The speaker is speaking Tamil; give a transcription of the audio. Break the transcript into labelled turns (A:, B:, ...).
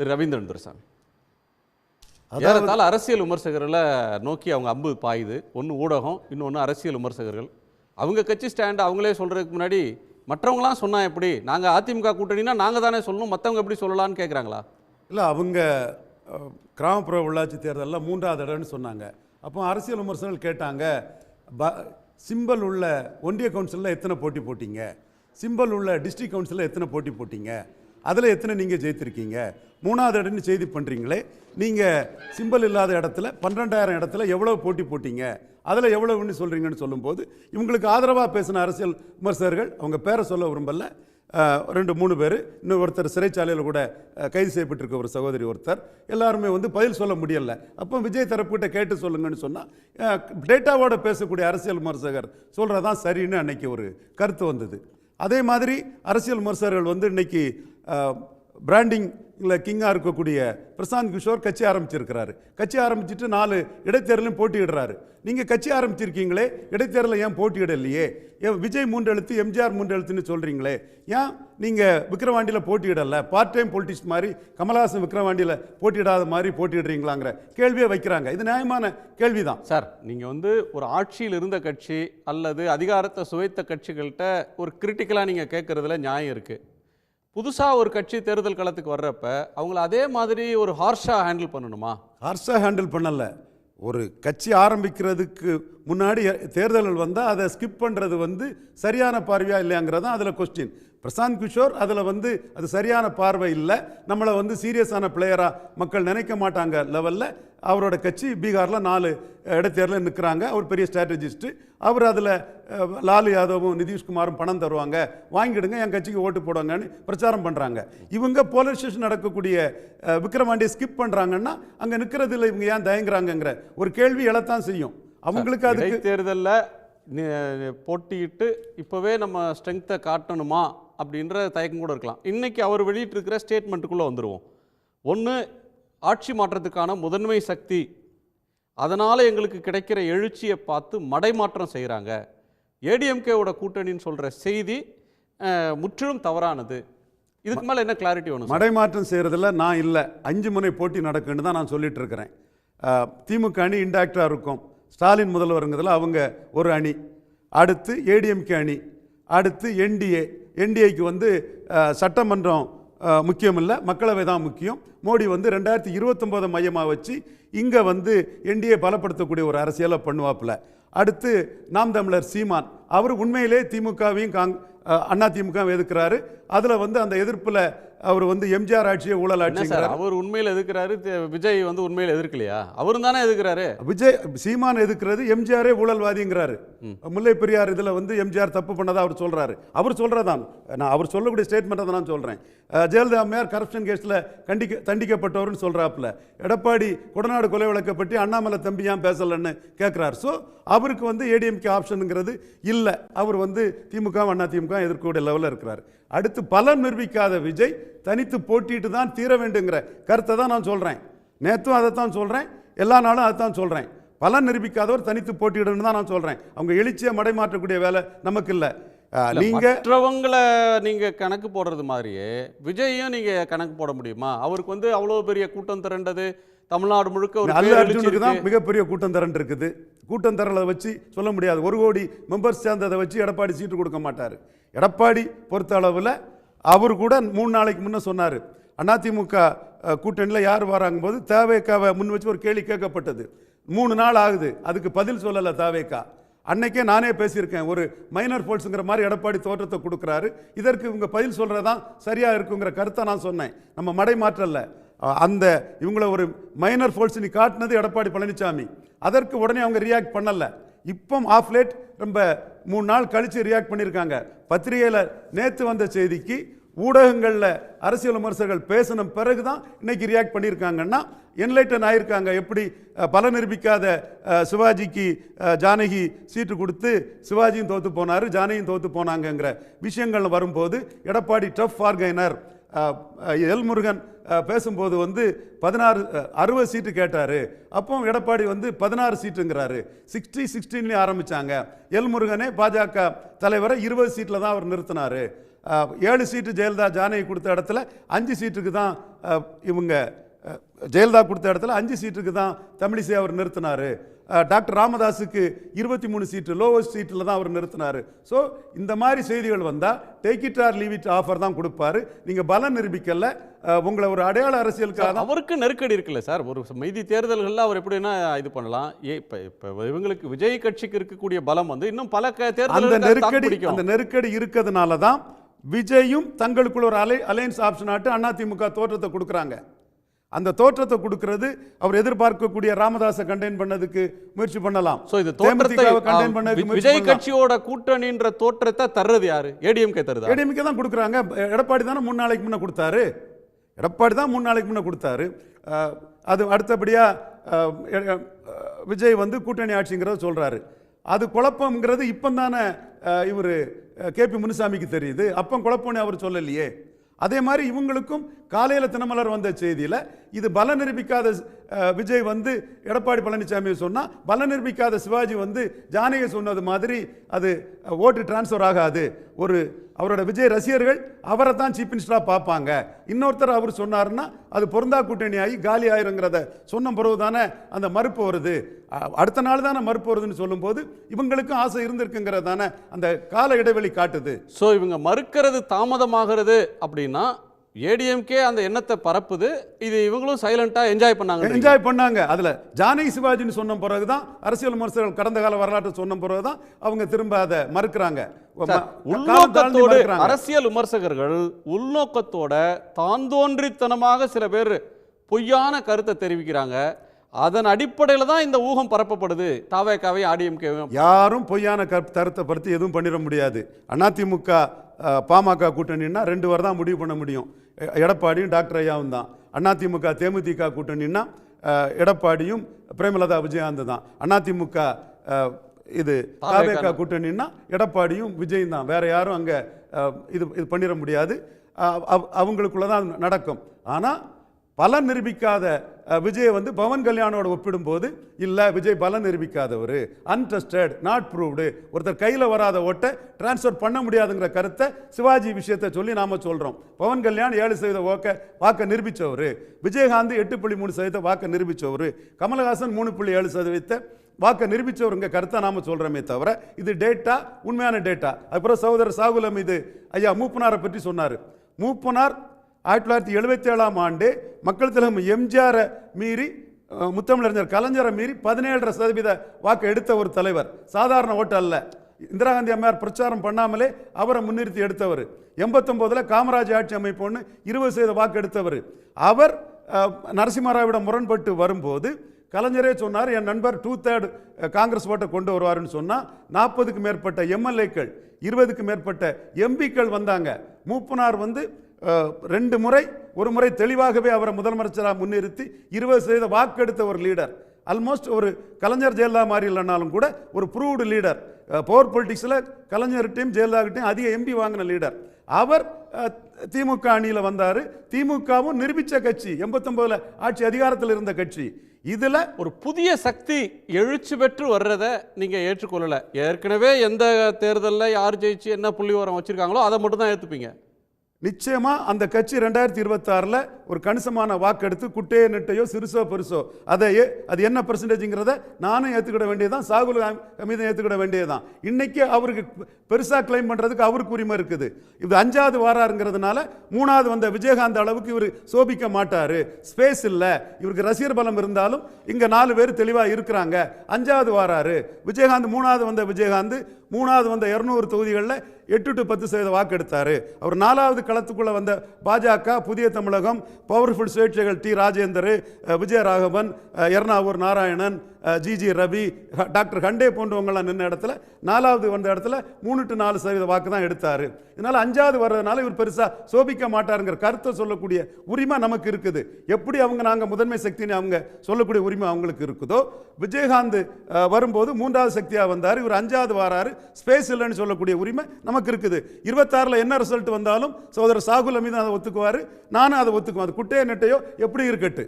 A: திரு ரவீந்திரன் துரைசாமி. ஏறத்தாழ அரசியல் விமர்சகர்களை நோக்கி அவங்க அம்பு பாயுது. ஒன்று ஊடகம் இன்னொன்று அரசியல் விமர்சகர்கள். அவங்க கட்சி ஸ்டாண்ட் அவங்களே சொல்கிறதுக்கு முன்னாடி மற்றவங்களாம் சொன்னா எப்படி? நாங்கள் அதிமுக கூட்டணினா நாங்கள் தானே சொல்லணும் மற்றவங்க எப்படி சொல்லலாம்னு கேட்குறாங்களா
B: இல்லை அவங்க கிராமப்புற உள்ளாட்சி தேர்தலில் மூன்றாவது இடம்னு சொன்னாங்க. அப்போ அரசியல் விமர்சகர்கள் கேட்டாங்க ப சிம்பல் உள்ள ஒன்றிய கவுன்சிலில் எத்தனை போட்டி போட்டீங்க? சிம்பல் உள்ள டிஸ்ட்ரிக்ட் கவுன்சிலில் எத்தனை போட்டி போட்டீங்க? அதில் எத்தனை நீங்கள் ஜெயித்திருக்கீங்க? மூணாவது இடம்னு செய்தி பண்ணுறீங்களே நீங்கள் சிம்பல் இல்லாத இடத்துல பன்னெண்டாயிரம் இடத்துல எவ்வளோ போட்டி போட்டீங்க? அதில் எவ்வளவுன்னு சொல்கிறீங்கன்னு சொல்லும்போது இவங்களுக்கு ஆதரவாக பேசின அரசியல் விமர்சகர்கள் அவங்க பேரை சொல்ல விரும்பல. ரெண்டு மூணு பேர். இன்னும் ஒருத்தர் சிறைச்சாலையில் கூட கைது செய்யப்பட்டிருக்க ஒரு சகோதரி ஒருத்தர். எல்லாருமே வந்து பதில் சொல்ல முடியல. அப்போ விஜய் தரப்புகிட்ட கேட்டு சொல்லுங்கன்னு சொன்னால் டேட்டாவோட பேசக்கூடிய அரசியல் விமர்சகர் சொல்கிறதான் சரின்னு அன்னைக்கு ஒரு கருத்து வந்தது. அதே மாதிரி அரசியல் விமர்சகர்கள் வந்து இன்னைக்கு பிராண்டிங்கில் கிங்காக இருக்கக்கூடிய பிரசாந்த் கிஷோர் கட்சி ஆரம்பிச்சிருக்கிறாரு. கட்சி ஆரம்பிச்சிட்டு நாலு இடைத்தேர்தலும் போட்டியிடுறாரு. நீங்கள் கட்சி ஆரம்பிச்சிருக்கீங்களே இடைத்தேர்தலில் ஏன் போட்டியிடலையே? ஏன் விஜய் மூன்று எழுத்து எம்ஜிஆர் மூன்று எழுத்துன்னு சொல்கிறீங்களே ஏன் நீங்கள் விக்ரவாண்டியில் போட்டியிடலை? பார்ட் டைம் பொலிட்டிக்ஸ் மாதிரி கமலஹாசன் விக்ரவாண்டியில் போட்டியிடாத மாதிரி போட்டியிடுறீங்களாங்கிற கேள்வியை வைக்கிறாங்க. இது நியாயமான கேள்வி தான்
A: சார் நீங்கள் வந்து ஒரு ஆட்சியில் இருந்த கட்சி அல்லது அதிகாரத்தை சுவைத்த கட்சிகள்கிட்ட ஒரு கிரிட்டிக்கலாக நீங்கள் கேட்குறதுல நியாயம் இருக்குது புதுசாக ஒரு கட்சி தேர்தல் களத்துக்கு வர்றப்ப அவங்கள அதே மாதிரி ஒரு ஹார்ஷாக ஹேண்டில் பண்ணணுமா?
B: ஹார்ஷாக ஹேண்டில் பண்ணலை. ஒரு கட்சி ஆரம்பிக்கிறதுக்கு முன்னாடி தேர்தல்கள் வந்தால் அதை ஸ்கிப் பண்ணுறது வந்து சரியான பார்வையா இல்லையாங்கிறது தான் அதில் கொஸ்டின் பிரசாந்த் கிஷோர் அதில் வந்து அது சரியான பார்வை இல்லை. நம்மளை வந்து சீரியஸான பிளேயராக மக்கள் நினைக்க மாட்டாங்க லெவலில் அவரோட கட்சி பீகாரில் நாலு இடைத்தேர்தலில் நிற்கிறாங்க அவர் பெரிய ஸ்ட்ராட்டஜிஸ்ட்டு அவர் அதில் லாலு யாதவும் நிதிஷ்குமாரும் பணம் தருவாங்க. வாங்கிடுங்க என் கட்சிக்கு ஓட்டு போடுவாங்கன்னு பிரச்சாரம் பண்ணுறாங்க இவங்க போலரைசேஷன் நடக்கக்கூடிய அஹ், விக்ரவாண்டியை ஸ்கிப் பண்ணுறாங்கன்னா அங்கே நிற்கிறதுல இவங்க ஏன் தயங்குறாங்கங்கிற ஒரு கேள்வி எழத்தான் செய்யும். அவங்களுக்கு அதுக்கு
A: இடைத்தேர்தலில் போட்டியிட்டு இப்போவே நம்ம ஸ்ட்ரென்த்தை காட்டணுமா அப்படின்ற தயக்கம் கூட இருக்கலாம். இன்றைக்கி அவர் வெளியிட்டிருக்கிற ஸ்டேட்மெண்ட்டுக்குள்ளே வந்துடுவோம் ஒன்று ஆட்சி மாற்றத்துக்கான முதன்மை சக்தி. அதனால் எங்களுக்கு கிடைக்கிற எழுச்சியை பார்த்து மடைமாற்றம் செய்கிறாங்க ஏடிஎம்கேவோட கூட்டணின்னு சொல்கிற செய்தி முற்றிலும் தவறானது. இதுக்கு மேலே என்ன கிளாரிட்டி வேணும்
B: மடைமாற்றம் செய்கிறதுல நான் இல்லை. அஞ்சு முனை போட்டி நடக்குன்னு தான் நான் சொல்லிட்டு இருக்கிறேன். திமுக அணி இன்டாக்டாக இருக்கும். ஸ்டாலின் முதல்வருங்கிறதுல அவங்க ஒரு அணி அடுத்து ஏடிஎம்கே அணி அடுத்து என்டிஏ என்டிஏக்கு வந்து சட்டமன்றம் முக்கியம் இல்லை மக்களவை தான் முக்கியம். மோடி வந்து ரெண்டாயிரத்தி இருபத்தொம்போதை மையமாக வச்சு இங்கே வந்து என்டிஏ பலப்படுத்தக்கூடிய ஒரு அரசியலை பண்ணுவாப்புல. அடுத்து நாம் தமிழர் சீமான் அவர் உண்மையிலே திமுகவையும் காங் அண்ணா எதிர்க்கிறாரு. அதில் வந்து அந்த எதிர்ப்பில் அவர் வந்து எம்ஜிஆர் ஆட்சியை ஊழல்
A: சார் அவர் உண்மையில் எதிர்க்கிறாரு விஜய் வந்து உண்மையில் எதிர்க்கலையா? அவரும் தானே எதிர்க்கிறாரு
B: விஜய் சீமான் எதிர்க்கிறது எம்ஜிஆரே ஊழல்வாதிங்கிறாரு. முல்லை பெரியார் இதில் வந்து எம்ஜிஆர் தப்பு பண்ணதா அவர் சொல்றாரு. அவர் சொல்றதான். நான் அவர் சொல்லக்கூடிய ஸ்டேட்மெண்ட்டை தான் நான் சொல்றேன். அஹ், ஜெயலலிதா அம்மையார் கரப்ஷன் கேஸில் கண்டிக்க தண்டிக்கப்பட்டவர்னு சொல்றாப்புல. எடப்பாடி கொடநாடு கொலை வழக்கை பற்றி அண்ணாமலை தம்பி ஏன் பேசலன்னு கேட்குறாரு ஸோ அவருக்கு வந்து ஏடிஎம்கே ஆப்ஷனுங்கிறது இல்லை. அவர் வந்து திமுக அண்ணா திமுக எதிர்க்கக்கூடிய லெவலில் இருக்கிறார். அடுத்து பலன் நிரூபிக்காத விஜய் தனித்து போட்டிட்டு தான் தீர வேண்டுங்கிற கருத்தை தான் நான் சொல்றேன். நேற்றும் அதை தான் சொல்கிறேன் எல்லா நாளும் அதை தான் சொல்கிறேன் பலன் நிரூபிக்காதவர் தனித்து போட்டியிடணும்னு தான் நான் சொல்கிறேன் அவங்க எழுச்சியை மடைமாற்றக்கூடிய வேலை நமக்கு இல்லை. நீங்கள்
A: மற்றவங்களை நீங்க கணக்கு போடுறது மாதிரியே விஜயையும் நீங்க கணக்கு போட முடியுமா? அவருக்கு வந்து அவ்வளோ பெரிய கூட்டம் திரண்டது. தமிழ்நாடு முழுக்க ஒரு
B: அல்ல அர்ஜுனுக்கு தான். மிகப்பெரிய கூட்டம் தரன் இருக்குது கூட்டம் தரலை வச்சு சொல்ல முடியாது. ஒரு கோடி மெம்பர்ஸ் சேர்ந்ததை வச்சு எடப்பாடி சீட்டு கொடுக்க மாட்டார். எடப்பாடி பொறுத்த அளவில் அவர் கூட மூணு நாளைக்கு முன்னே சொன்னார். அதிமுக கூட்டணியில் யார் வராங்கும் போது தேவேக்காவை முன் வச்சு ஒரு கேள்வி கேட்கப்பட்டது. மூணு நாள் ஆகுது. அதுக்கு பதில் சொல்லலை தேவேக்கா. அன்னைக்கே நானே பேசியிருக்கேன். ஒரு மைனர் ஃபோல்ஸுங்கிற மாதிரி எடப்பாடி தோற்றத்தை கொடுக்குறாரு. இதற்கு இவங்க பதில் சொல்கிறதான் சரியாக இருக்குங்கிற கருத்தை நான் சொன்னேன். நம்ம மடை மாற்றல அந்த இவங்கள ஒரு மைனர் ஃபோல்ஸ் நீ காட்டினது எடப்பாடி பழனிசாமி அதற்கு உடனே அவங்க ரியாக்ட் பண்ணலை. இப்போ ஆஃப் லேட் ரொம்ப மூணு நாள் கழித்து ரியாக்ட் பண்ணியிருக்காங்க பத்திரிகையில் நேற்று வந்த செய்திக்கு ஊடகங்களில் அரசியல் விமர்சகர்கள் பேசின பிறகு தான் இன்னைக்கு ரியாக்ட் பண்ணியிருக்காங்கன்னா என்லைட்டன் ஆயிருக்காங்க. எப்படி பல நிரூபிக்காத சிவாஜிக்கு ஜானகி சீட்டு கொடுத்து சிவாஜியும் தோத்து போனார் ஜானகியும் தோத்து போனாங்கங்கிற விஷயங்கள் வரும்போது எடப்பாடி டஃப் ஃபார்கைனர் முருகன் பேசும்போது வந்து பதினாறு அறுபது சீட்டு கேட்டார். அப்போ எடப்பாடி வந்து பதினாறு சீட்டுங்கிறாரு. சிக்ஸ்டி சிக்ஸ்டீன்லேயும் ஆரம்பித்தாங்க எல் முருகனே பாஜக தலைவரை இருபது சீட்டில் தான் அவர் நிறுத்தினார். ஏழு சீட்டு ஜெயலலிதா ஜானகி கொடுத்த இடத்துல அஞ்சு சீட்டுக்கு தான் இவங்க ஜெயலலிதா கொடுத்த இடத்துல அஞ்சு சீட்டுக்கு தான் தமிழிசை அவர் நிறுத்தினார். டாக்டர் ராமதாஸுக்கு இருபத்தி மூணு சீட்டு லோவஸ்ட் சீட்டில் தான் அவர் நிறுத்தினார். ஸோ இந்த மாதிரி செய்திகள் வந்தால் take it or leave it offer தான் கொடுப்பாரு. நீங்கள் பலம் நிரூபிக்கல உங்களை ஒரு அடையாள அரசியலுக்காக
A: அவருக்கு நெருக்கடி இருக்குல்ல சார். ஒரு மீதி தேர்தல்கள்ல அவர் எப்படின்னா இது பண்ணலாம். ஏ இப்ப இப்ப இவங்களுக்கு விஜய் கட்சிக்கு இருக்கக்கூடிய பலம் வந்து இன்னும் பல க-
B: அந்த நெருக்கடி. அந்த நெருக்கடி இருக்கிறதுனால தான் விஜயும் தங்களுக்குள்ள ஒரு அலை அலையன்ஸ் ஆப்ஷன் ஆட்டு அதிமுக தோற்றத்தை கொடுக்குறாங்க. அந்த தோற்றத்தை கொடுக்கிறது அவர் எதிர்பார்க்கக்கூடிய ராமதாஸை கண்டெயின் பண்ணதுக்கு முயற்சி பண்ணலாம்.
A: சோ இது ஆ,
B: பண்ணதுக்கு
A: விஜய். கட்சியோட கூட்டணின்ற தோற்றத்தை தர்றது யாரு? ஏடிஎம்கே தருதா?
B: ஏடிஎம்கே தான் கொடுக்குறாங்க. எடப்பாடி தானே மூணு நாளைக்கு முன்ன கொடுத்தாரு. எடப்பாடி தான் மூணு நாளைக்கு முன்ன கொடுத்தாரு. அது அடுத்தபடியாக விஜய் வந்து கூட்டணி ஆட்சிங்கிறத சொல்றாரு. அது குழப்பம்ங்கிறது இப்போ தானே இவர் கேபி முனுசாமிக்கு தெரியுது. அப்போ குழப்பம்னு அவர் சொல்லலையே. அதே மாதிரி இவங்களுக்கும் காலையில் தினமலர் வந்த செய்தியில் இது பல நிரூபிக்காத விஜய் வந்து எடப்பாடி பழனிசாமி சொன்னால் பல நிரூபிக்காத சிவாஜி வந்து ஜானகி சொன்னது மாதிரி அது ஓட்டு டிரான்ஸ்ஃபர் ஆகாது. ஒரு அவரோட விஜய் ரசிகர்கள் அவரை தான் சீஃப் மினிஸ்டராக பார்ப்பாங்க. இன்னொருத்தர் அவர் சொன்னாருன்னா அது பொருந்தா கூட்டணி ஆகி காலி ஆயிருங்கிறத சொன்ன பிறகு தானே அந்த மறுப்பு வருது. அடுத்த நாள் தானே மறுப்பு வருதுன்னு சொல்லும்போது இவங்களுக்கும் ஆசை இருந்திருக்குங்கிறதான தானே அந்த கால இடைவெளி காட்டுது.
A: ஸோ இவங்க மறுக்கிறது தாமதமாகிறது அப்படின்னா ஏடிஎம்கே அந்த எண்ணத்தை பரப்புது. இது இவங்களும் சைலண்டா என்ஜாய் பண்ணாங்க
B: என்ஜாய் பண்ணாங்க. அதுல ஜானகி சிவாஜின்னு சொன்ன பிறகு தான் அரசியல் விமர்சகர்கள் கடந்த கால வரலாற்று சொன்ன பிறகு தான் அவங்க திரும்ப அதை மறுக்கிறாங்க.
A: உள்நோக்கத்தோடு. அரசியல் விமர்சகர்கள் உள்நோக்கத்தோட தாந்தோன்றித்தனமாக சில பேர் பொய்யான கருத்தை தெரிவிக்கிறாங்க. அதன் அடிப்படையில் தான் இந்த ஊகம் பரப்பப்படுது. தாவேக்காவை ஆடிஎம்கேவும்
B: யாரும் பொய்யான கருத்து படுத்தி எதுவும் பண்ணிட முடியாது. அதிமுக பாமக கூட்டணின்னா ரெண்டு வாரம் தான் முடிவு பண்ண முடியும். எடப்பாடியும் டாக்டர் ஐயாவும் தான். அதிமுக தேமுதிக கூட்டணின்னா எடப்பாடியும் பிரேமலதா விஜயகாந்த் தான். அதிமுக இது
A: தாவேகா
B: கூட்டணின்னா எடப்பாடியும் விஜயும் தான். வேற யாரும் அங்கே இது இது பண்ணிட முடியாது. அவங்களுக்குள்ள தான் நடக்கும். ஆனால் பலன் நிரூபிக்காத விஜய் விஜயை வந்து பவன் கல்யாணோட ஒப்பிடும்போது இல்லை விஜய் பலன் நிரூபிக்காதவர். அன்டெஸ்டட் நாட் ப்ரூவ்டு ஒருத்தர் கையில் வராத ஓட்டை டிரான்ஸ்ஃபர் பண்ண முடியாதுங்கிற கருத்தை சிவாஜி விஷயத்தை சொல்லி நாம் சொல்கிறோம் பவன் கல்யாண் ஏழு சதவீத ஓக்க வாக்கை நிரூபித்தவர் விஜயகாந்த் எட்டு புள்ளி மூணு சதவீத வாக்கை நிரூபித்தவர் கமலஹாசன் மூணு புள்ளி ஏழு சதவீதத்தை வாக்கை நிரூபித்தவருங்க கருத்தை நாம் சொல்கிறோமே தவிர இது டேட்டா உண்மையான டேட்டா அப்புறம் சகோதரர் சாகுலம் இது ஐயா மூப்பனாரை பற்றி சொன்னார். மூப்பனார் ஆயிரத்தி தொள்ளாயிரத்தி எழுபத்தி ஏழாம் ஆண்டு மக்கள் தலைவர் எம்ஜிஆரை மீறி முத்தமிழறிஞர் கலைஞரை மீறி பதினேழரை சதவீத வாக்கு எடுத்த ஒரு தலைவர். சாதாரண ஓட்டு அல்ல. இந்திரா காந்தி அம்மையார் பிரச்சாரம் பண்ணாமலே அவரை முன்னிறுத்தி எடுத்தவர். எண்பத்தொம்போதில் காமராஜ் ஆட்சி அமைப்போன்னு இருபது சதவீத வாக்கு எடுத்தவர். அவர் நரசிம்மராவிடம் முரண்பட்டு வரும்போது கலைஞரே சொன்னார் என் நண்பர் டூ தேர்டு காங்கிரஸ் ஓட்டை கொண்டு வருவாருன்னு சொன்னால் நாற்பதுக்கு மேற்பட்ட எம்எல்ஏக்கள் இருபதுக்கு மேற்பட்ட எம்பிக்கள் வந்தாங்க. மூப்பனார் வந்து ரெண்டு முறை ஒரு முறை தெளிவாகவே அவரை முதலமைச்சராக முன்னிறுத்தி இருபது சதவீத வாக்கெடுத்த ஒரு லீடர். ஆல்மோஸ்ட் ஒரு கலைஞர் ஜெயலலிதா மாதிரி இல்லைனாலும் கூட ஒரு ப்ரூவ்டு லீடர். பவர் பொலிட்டிக்ஸில் கலைஞர்கிட்டையும் ஜெயலலிதாகிட்டையும் அதிக எம்பி வாங்கின லீடர். அவர் திமுக அணியில் வந்தார். திமுகவும் நிரூபித்த கட்சி எண்பத்தொம்போதில் ஆட்சி அதிகாரத்தில் இருந்த கட்சி. இதில்
A: ஒரு புதிய சக்தி எழுச்சி பெற்று வர்றத நீங்கள் ஏற்றுக்கொள்ளலை. ஏற்கனவே எந்த தேர்தலில் யார் ஜெயிச்சு என்ன புள்ளி உரம் வச்சுருக்காங்களோ அதை மட்டும் தான் ஏற்றுப்பீங்க
B: நிச்சயமாக அந்த கட்சி ரெண்டாயிரத்தி இருபத்தாறில் ஒரு கணிசமான வாக்கெடுத்து குட்டையோ நெட்டையோ சிறுசோ பெருசோ அதையே அது என்ன பர்சன்டேஜுங்கிறத நானும் ஏற்றுக்கிட வேண்டியதுதான் சாகுல் ஹமீதும் ஏற்றுக்கிட வேண்டியதுதான். இன்றைக்கி அவருக்கு பெருசாக கிளைம் பண்ணுறதுக்கு அவருக்கு உரிமை இருக்குது. இது அஞ்சாவது வாராருங்கிறதுனால மூணாவது வந்த விஜயகாந்த் அளவுக்கு இவர் சோபிக்க மாட்டார். ஸ்பேஸ் இல்லை. இவருக்கு ரசிகர் பலம் இருந்தாலும் இங்கே நாலு பேர் தெளிவாக இருக்கிறாங்க. அஞ்சாவது வாராரு. விஜயகாந்த் மூணாவது வந்த விஜயகாந்த் மூணாவது வந்த இரநூறு தொகுதிகளில் எட்டு டு பத்து சதவீத வாக்கு எடுத்தார் அவர் நாலாவது களத்துக்குள்ளே வந்த பாஜக Puthiya Tamilagam powerful சுயேட்சைகள் T. Rajendar Vijayaraghavan Ernavur Narayanan G. GG Ravi doctor Hande போன்றவங்களாம் நின்ன இடத்துல நாலாவது வந்த இடத்துல மூணு டு நாலு சதவீத வாக்கு தான் எடுத்தார். இதனால் அஞ்சாவது வர்றதுனால இவர் பெருசாக சோபிக்க மாட்டாருங்கிற கருத்தை சொல்லக்கூடிய உரிமை நமக்கு இருக்குது. எப்படி அவங்க நாங்கள் முதன்மை சக்தின்னு அவங்க சொல்லக்கூடிய உரிமை அவங்களுக்கு இருக்குதோ விஜயகாந்த் வரும்போது மூன்றாவது சக்தியாக வந்தார். இவர் அஞ்சாவது வாராரு. ஸ்பேஸ் இல்லைன்னு சொல்லக்கூடிய உரிமை நமக்கு இருக்குது. இருபத்தாறில் என்ன ரிசல்ட் வந்தாலும் சகோதரர் சாகுல் அமீது அதை ஒத்துக்குவார் நானும் அதை ஒத்துக்குவேன். அது குட்டையோ நெட்டையோ எப்படி இருக்கட்டு